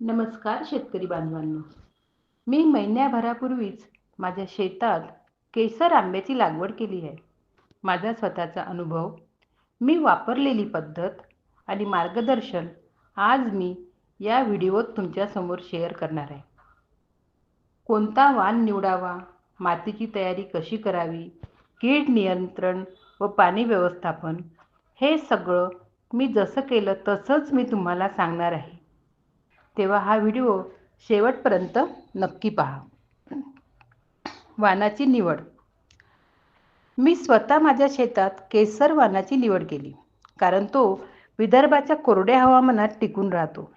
नमस्कार शेतकरी बांधवांनो. मी महिन्याभरापूर्वीच माझ्या शेतात केसर आंब्याची लागवड केली आहे. माझा स्वतःचा अनुभव मी वापरलेली पद्धत आणि मार्गदर्शन आज मी या व्हिडिओत तुमच्यासमोर शेअर करणार आहे. कोणता वाण निवडावा मातीची तयारी कशी करावी कीड नियंत्रण व पाणी व्यवस्थापन हे सगळं मी जसं केलं तसंच मी तुम्हाला सांगणार आहे. तेव्हा हा व्हिडिओ शेवटपर्यंत नक्की पहा. वाणाची निवड. मी स्वतः माझ्या शेतात केसर वाणाची निवड केली कारण तो विदर्भाच्या कोरड्या हवामानात टिकून राहतो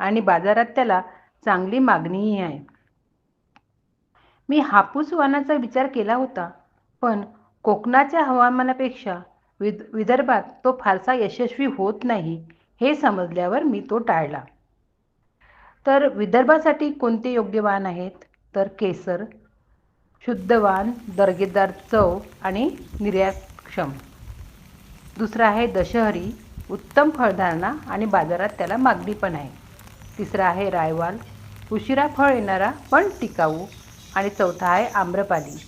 आणि बाजारात त्याला चांगली मागणीही आहे. मी हापूस वानाचा विचार केला होता पण कोकणाच्या हवामानापेक्षा विद विदर्भात तो फारसा यशस्वी होत नाही हे समजल्यावर मी तो टाळला. तर विदर्भासाठी कोणते योग्य वाण आहेत? तर केसर शुद्ध वाण दर्गेदार चव आणि निर्यातक्षम. दुसरा आहे दशहरी उत्तम फळधारणा आणि बाजारात त्याला मागणी पण आहे. तिसरा आहे रायवाल उशिरा फळ येणारा पण टिकाऊ. आणि चौथा आहे आम्रपाली.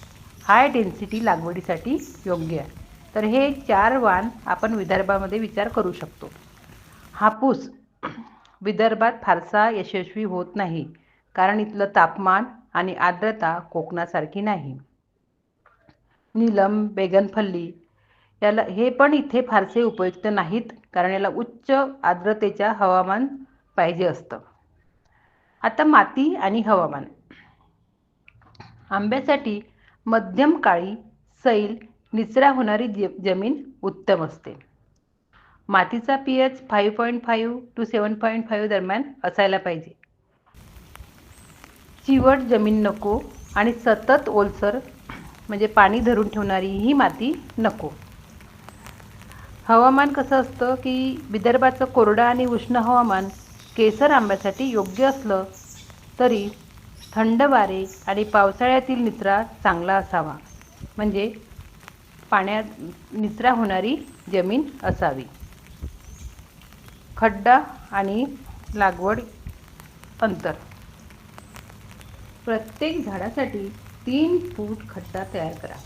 हाय डेन्सिटी लागवडीसाठी योग्य. आहे तर हे चार वाण आपण विदर्भामध्ये विचार करू शकतो. हापूस विदर्भात फारसा यशस्वी होत नाही. कारण इथलं तापमान आणि आर्द्रता कोकणासारखी नाही. नीलम बेगनफल्ली याला हे पण इथे फारसे उपयुक्त नाहीत. कारण याला उच्च आर्द्रतेच्या हवामान पाहिजे असतं. आता माती आणि हवामान. आंब्यासाठी मध्यम काळी सैल निचरा होणारी जमीन उत्तम असते. मातीचा P H five point five two seven point five दरम्यान असायला पाहिजे. चिवट जमीन नको आणि सतत ओलसर म्हणजे पाणी धरून ठेवणारी ही माती नको. हवामान कसं असतं की विदर्भाचं कोरडं आणि उष्ण हवामान केसर आंब्यासाठी योग्य असलं तरी थंड वारे आणि पावसाळ्यातील निचरा चांगला असावा. म्हणजे पाण्यात निचरा होणारी जमीन असावी. खड्डा आणि लागवड अंतर. प्रत्येक झाडासाठी तीन फूट खड्डा तयार करा.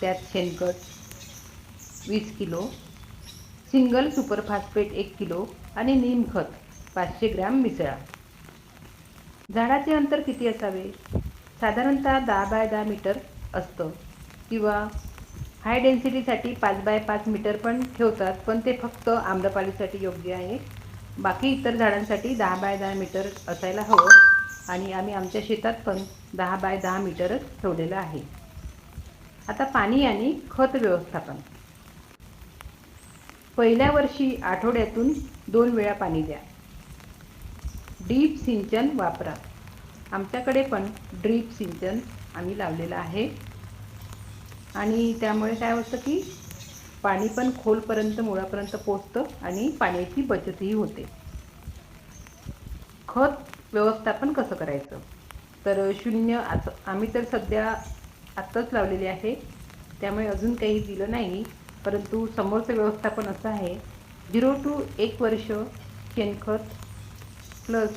त्यात शेणखत वीस किलो सिंगल सुपर फास्फेट एक किलो आणि नीमखत पाचशे ग्रॅम मिसळा. झाडाचे अंतर किती असावे? साधारणतः दहा बाय दहा मीटर असतं किंवा हाय डेन्सिटीसाठी पाच बाय पाच मीटर पण ठेवतात पण ते फक्त आम्रपालीसाठी योग्य आहे. बाकी इतर झाडांसाठी दहा बाय दहा मीटर असायला हवं आणि आम्ही आमच्या शेतात पण दहा बाय दहा मीटरच ठेवलेलं आहे. आता पाणी आणि खत व्यवस्थापन. पहिल्या वर्षी आठवड्यातून दोन वेळा पाणी द्या. ड्रीप सिंचन वापरा. आमच्याकडे पण ड्रीप सिंचन आम्ही लावलेलं आहे. आणि त्यामुळे काय होतं की पाणी पण खोलपर्यंत मुळापर्यंत पोचतं आणि पाण्याची बचतही होते. खत व्यवस्थापन कसं करायचं? तर शून्य आता आम्ही तर सध्या आत्ताच लावलेले आहे. त्यामुळे अजून काही दिलं नाही. परंतु समोरचं व्यवस्थापन असं आहे. झिरो टू एक वर्ष शेणखत प्लस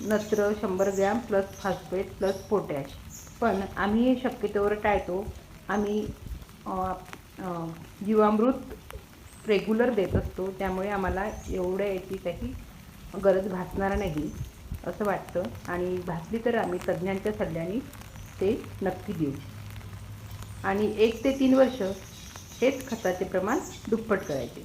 नत्र शंभर gram plus phosphate plus potash. पण आम्ही हे शक्यतोवर टाळतो आम्ही जीवामृत रेग्युलर देत असतो. त्यामुळे आम्हाला एवढ्या याची काही गरज भासणार नाही असं वाटतं. आणि भासली तर आम्ही तज्ज्ञांच्या सल्ल्याने ते नक्की देऊ. आणि एक ते तीन वर्ष हेच खताचे प्रमाण दुप्पट करायचे.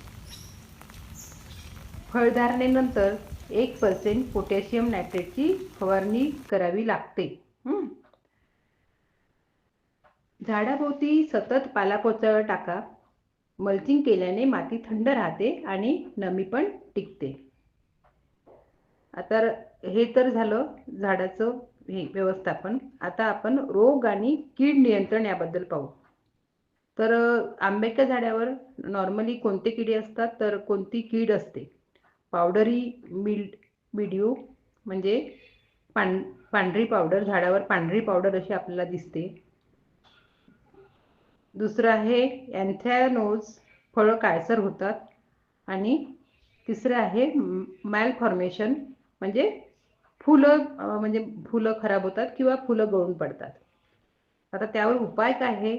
फळधारणेनंतर एक पर्सेंट पोटॅशियम नायट्रेटची फवारणी करावी लागते. झाडाभोवती सतत पालापोचळ टाका. मल्चिंग केल्याने माती थंड राहते आणि नमी पण टिकते. आता हे तर झालं झाडाचं हे व्यवस्थापन. आता आपण रोग आणि कीड नियंत्रण याबद्दल पाहू. तर आंब्याच्या झाडावर नॉर्मली कोणते किडे असतात? तर कोणती कीड असते? पावडरी मिल्ड मिड्यू म्हणजे पां पांढरी पावडर झाडावर पांढरी पावडर अशी आपल्याला दिसते. दुसरं आहे अँथॅनोज फळं काळसर होतात. आणि तिसरं आहे मॅलफॉर्मेशन म्हणजे फुलं म्हणजे फुलं खराब होतात किंवा फुलं गळून पडतात. आता त्यावर उपाय काय आहे?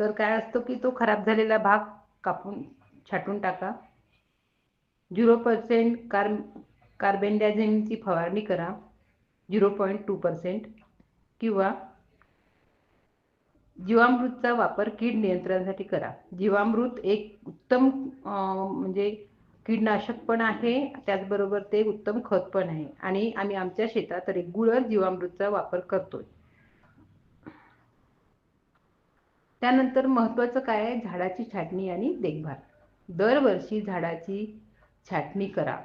तर काय असतो की तो खराब झालेला भाग कापून छाटून टाका. झिरो पर्सेंट कार कार्बेंडॅझिनची फवारणी करा. झिरो पॉईंट टू पर्सेंट किंवा जीवामृतचा वापर कीड नियंत्रणासाठी करा. जीवामृत एक उत्तम म्हणजे कीडनाशक पण आहे त्याचबरोबर ते उत्तम खत पण आहे. आणि आम्ही आमच्या शेतात रेग्युलर जीवामृतचा वापर करतोय. त्यानंतर महत्वाचं काय आहे? झाडाची छाटणी आणि देखभाल. दरवर्षी झाडाची छाटणी करा.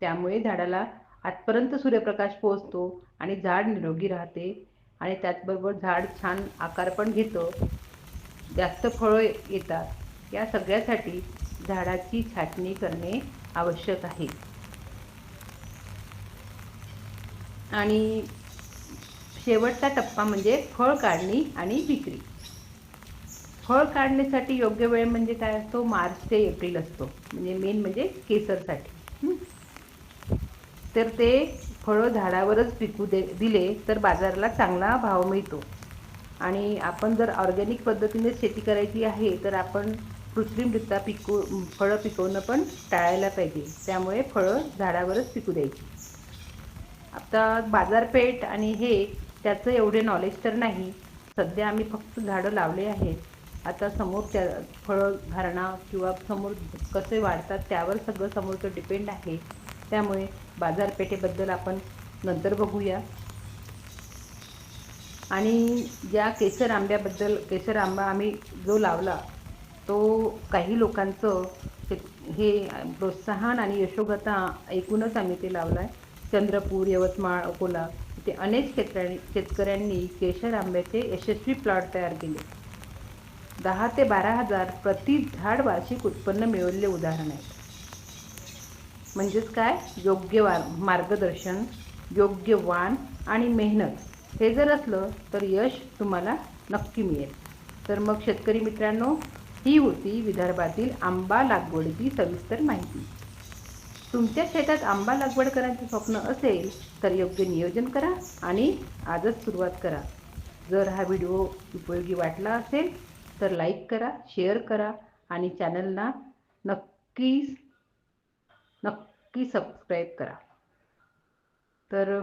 त्यामुळे झाडाला आजपर्यंत सूर्यप्रकाश पोहोचतो आणि झाड निरोगी राहते. आणि त्याचबरोबर झाड छान आकार पण घेतं. जास्त फळं येतात. या सगळ्यासाठी झाडाची छाटणी करणे आवश्यक आहे. आणि शेवटचा टप्पा म्हणजे फळ काढणी आणि विक्री. फळ काढण्यासाठी योग्य वेळ म्हणजे काय असतो? मार्च ते एप्रिल असतो. म्हणजे मेन म्हणजे केसरसाठी. तर ते फळं झाडावरच पिकू दे दिले तर बाजाराला चांगला भाव मिळतो. आणि आपण जर ऑर्गॅनिक पद्धतीने शेती करायची आहे तर आपण कृत्रिमरित्या पिकू फळं पिकवणं पण टाळायला पाहिजे. त्यामुळे फळं झाडावरच पिकू द्यायची. आता बाजारपेठ आणि हे त्याचं एवढे नॉलेज तर नाही. सध्या आम्ही फक्त झाडं लावले आहेत. आता समोर त्या फळं घालणं किंवा समोर कसे वाढतात त्यावर सगळं समोरचं डिपेंड आहे. त्यामुळे बाजारपेठेबद्दल आपण नंतर बघूया. आणि ज्या केसर आंब्याबद्दल केसर आंबा आम्ही जो लावला तो काही लोकांचं हे प्रोत्साहन आणि यशोगता ऐकूनच आम्ही ते लावला आहे चंद्रपूर यवतमाळ अकोला इथे अनेक शेतकऱ्यांनी शेतकऱ्यांनी केशर आंब्याचे यशस्वी प्लॉट तयार केले. दहा ते बारा हजार प्रति झाड वार्षिक उत्पन्न मिळवलेले उदाहरण आहे. म्हणजेच काय? योग्य वार मार्गदर्शन योग्य वाण आणि मेहनत. हे जर असलं तर यश तुम्हाला नक्की मिळेल. तर मग शेतकरी मित्रांनो ही होती विदर्भातील आंबा लागवडीची सविस्तर माहिती. तुमच्या शेतात आंबा लागवड करायचं स्वप्न असेल तर योग्य नियोजन करा आणि आजच सुरुवात करा. जर हा व्हिडिओ उपयोगी वाटला असेल तर लाईक करा शेअर करा आणि चॅनलला नक्कीच नक्की सबस्क्राईब करा. तर